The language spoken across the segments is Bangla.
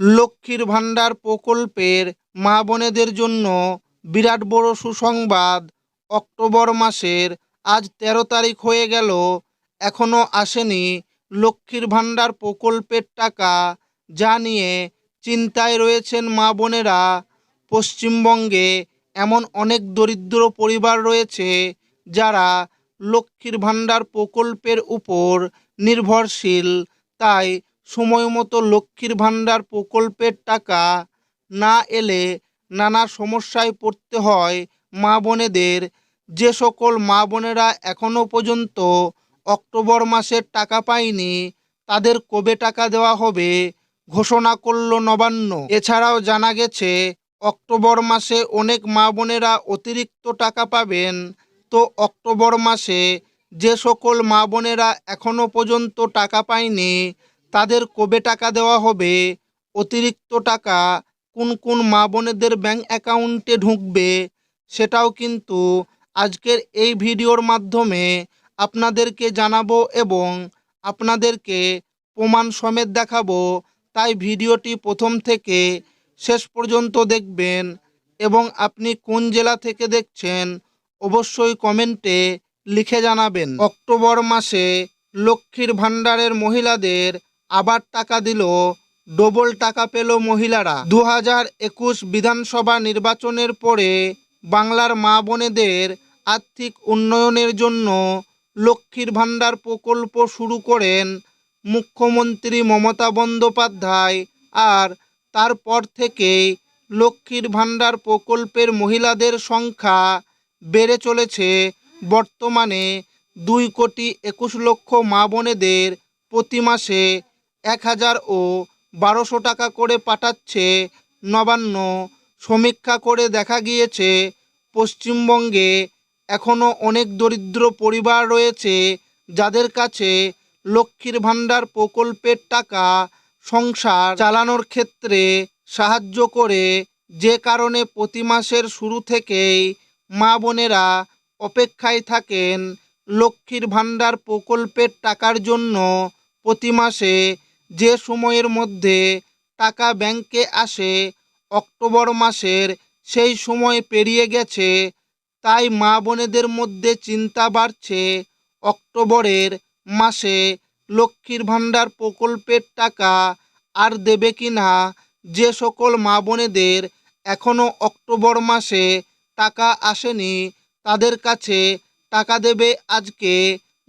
লক্ষ্মীর ভাণ্ডার প্রকল্পের মা বোনেদের জন্য বিরাট বড় সুসংবাদ। অক্টোবর মাসের আজ তেরো তারিখ হয়ে গেল এখনও আসেনি লক্ষ্মীর ভাণ্ডার প্রকল্পের টাকা যা নিয়ে চিন্তায় রয়েছেন মা বোনেরা। পশ্চিমবঙ্গে এমন অনেক দরিদ্র পরিবার রয়েছে যারা লক্ষ্মীর ভাণ্ডার প্রকল্পের উপর নির্ভরশীল, তাই সময় মতো লক্ষ্মীর ভাণ্ডার প্রকল্পের টাকা না এলে নানা সমস্যায় পড়তে হয় মা বোনেদের। যে সকল মা বোনেরা এখনও পর্যন্ত অক্টোবর মাসের টাকা পায়নি, তাদের কবে টাকা দেওয়া হবে ঘোষণা করল নবান্ন। এছাড়াও জানা গেছে, অক্টোবর মাসে অনেক মা বোনেরা অতিরিক্ত টাকা পাবেন। তো অক্টোবর মাসে যে সকল মা বোনেরা এখনও পর্যন্ত টাকা পায়নি তাদের কবে টাকা দেওয়া হবে? অতিরিক্ত টাকা কোন কোন মা বোনেদের ব্যাংক অ্যাকাউন্টে ঢুকবে? সেটাও কিন্তু আজকের এই ভিডিওর মাধ্যমে আপনাদেরকে জানাব এবং আপনাদেরকে প্রমাণ সমেত দেখাবো। তাই ভিডিওটি প্রথম থেকে শেষ পর্যন্ত দেখবেন এবং আপনি কোন জেলা থেকে দেখছেন অবশ্যই কমেন্টে লিখে জানাবেন। অক্টোবর মাসে লক্ষ্মীর ভাণ্ডারের মহিলাদের আবার টাকা দিল। ডবল টাকা পেল মহিলারা। দু একুশ বিধানসভা নির্বাচনের পরে বাংলার মা বোনেদের আর্থিক উন্নয়নের জন্য লক্ষ্মীর ভাণ্ডার প্রকল্প শুরু করেন মুখ্যমন্ত্রী মমতা বন্দ্যোপাধ্যায় আর তারপর থেকেই লক্ষ্মীর ভাণ্ডার প্রকল্পের মহিলাদের সংখ্যা বেড়ে চলেছে। বর্তমানে দুই কোটি একুশ লক্ষ মা বোনেদের প্রতি মাসে এক হাজার ও বারোশো টাকা করে পাঠাচ্ছে নবান্ন। সমীক্ষা করে দেখা গিয়েছে, পশ্চিমবঙ্গে এখনও অনেক দরিদ্র পরিবার রয়েছে যাদের কাছে লক্ষ্মীর ভাণ্ডার প্রকল্পের টাকা সংসার চালানোর ক্ষেত্রে সাহায্য করে। যে কারণে প্রতি মাসের শুরু থেকেই মা বোনেরা অপেক্ষায় থাকেন লক্ষ্মীর ভাণ্ডার প্রকল্পের টাকার জন্য প্রতি মাসে যে সময়ের মধ্যে টাকা ব্যাংকে আসে, অক্টোবর মাসের সেই সময় পেরিয়ে গেছে, তাই মা বোনেদের মধ্যে চিন্তা বাড়ছে, অক্টোবরের মাসে লক্ষ্মীর ভাণ্ডার প্রকল্পের টাকা আর দেবে কি না, যে সকল মা বোনেদের এখনও অক্টোবর মাসে টাকা আসেনি, তাদের কাছে টাকা দেবে আজকে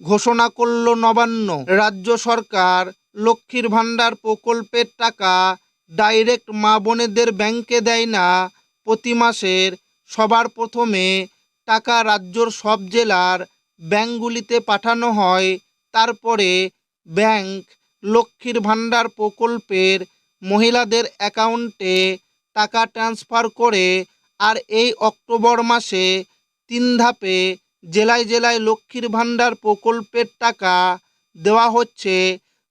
ঘোষণা করল নবান্ন। রাজ্য সরকার লক্ষ্মীর ভাণ্ডার প্রকল্পের টাকা ডাইরেক্ট মা বোনেদের ব্যাংকে দেয় না। প্রতি মাসের সবার প্রথমে টাকা রাজ্যর সব জেলার ব্যাংকগুলিতে পাঠানো হয়। তারপরে ব্যাংক লক্ষ্মীর ভাণ্ডার প্রকল্পের মহিলাদের অ্যাকাউন্টে টাকা ট্রান্সফার করে আর এই অক্টোবর মাসে তিন ধাপে জেলায় জেলায় লক্ষ্মীর ভাণ্ডার প্রকল্পের টাকা দেওয়া হচ্ছে।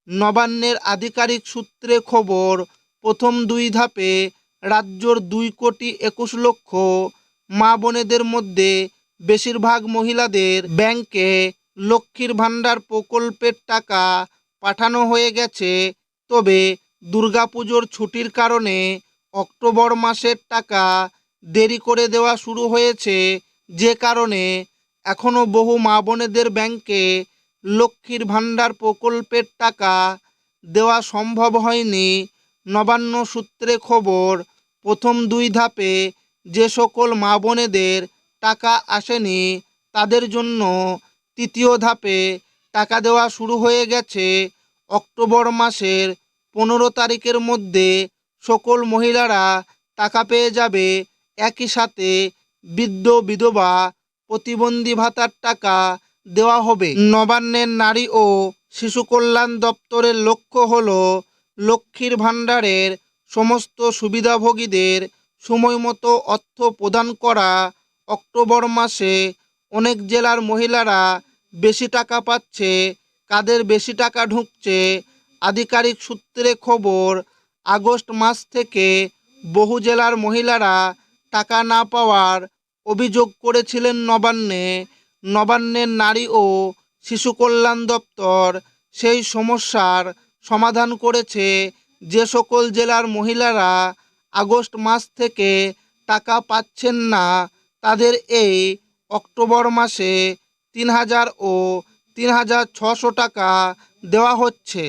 নবান্নের আধিকারিক সূত্রে খবর, প্রথম দুই ধাপে রাজ্যর দুই কোটি একুশ লক্ষ মা বোনেদের মধ্যে বেশিরভাগ মহিলাদের ব্যাংকে লক্ষ্মীর ভাণ্ডার প্রকল্পের টাকা পাঠানো হয়ে গেছে। তবে দুর্গাপুজোর ছুটির কারণে অক্টোবর মাসের টাকা দেরি করে দেওয়া শুরু হয়েছে। যে কারণে এখনও বহু মা বোনেদের ব্যাংকে লক্ষ্মীর ভাণ্ডার প্রকল্পের টাকা দেওয়া সম্ভব হয়নি। নবান্ন সূত্রে খবর, প্রথম দুই ধাপে যে সকল মা বোনেদের টাকা আসেনি, তাদের জন্য তৃতীয় ধাপে টাকা দেওয়া শুরু হয়ে গেছে। অক্টোবর মাসের পনেরো তারিখের মধ্যে সকল মহিলারা টাকা পেয়ে যাবে। একই সাথে বৃদ্ধ, বিধবা প্রতিবন্ধী ভাতার টাকা দেওয়া হবে। নবান্নের নারী ও শিশু কল্যাণ দপ্তরের লক্ষ্য হল লক্ষ্মীর ভাণ্ডারের সমস্ত সুবিধাভোগীদের সময়মতো অর্থ প্রদান করা। অক্টোবর মাসে অনেক জেলার মহিলারা বেশি টাকা পাচ্ছে, কাদের বেশি টাকা ঢুকছে। আধিকারিক সূত্রে খবর, আগস্ট মাস থেকে বহু জেলার মহিলারা টাকা না পাওয়ার অভিযোগ করেছিলেন নবান্নে। নবান্নের নারী ও শিশু কল্যাণ দপ্তর সেই সমস্যার সমাধান করেছে যে সকল জেলার মহিলারা আগস্ট মাস থেকে টাকা পাচ্ছেন না, তাদের এই অক্টোবর মাসে তিন হাজার ও তিন হাজার ছশো টাকা দেওয়া হচ্ছে।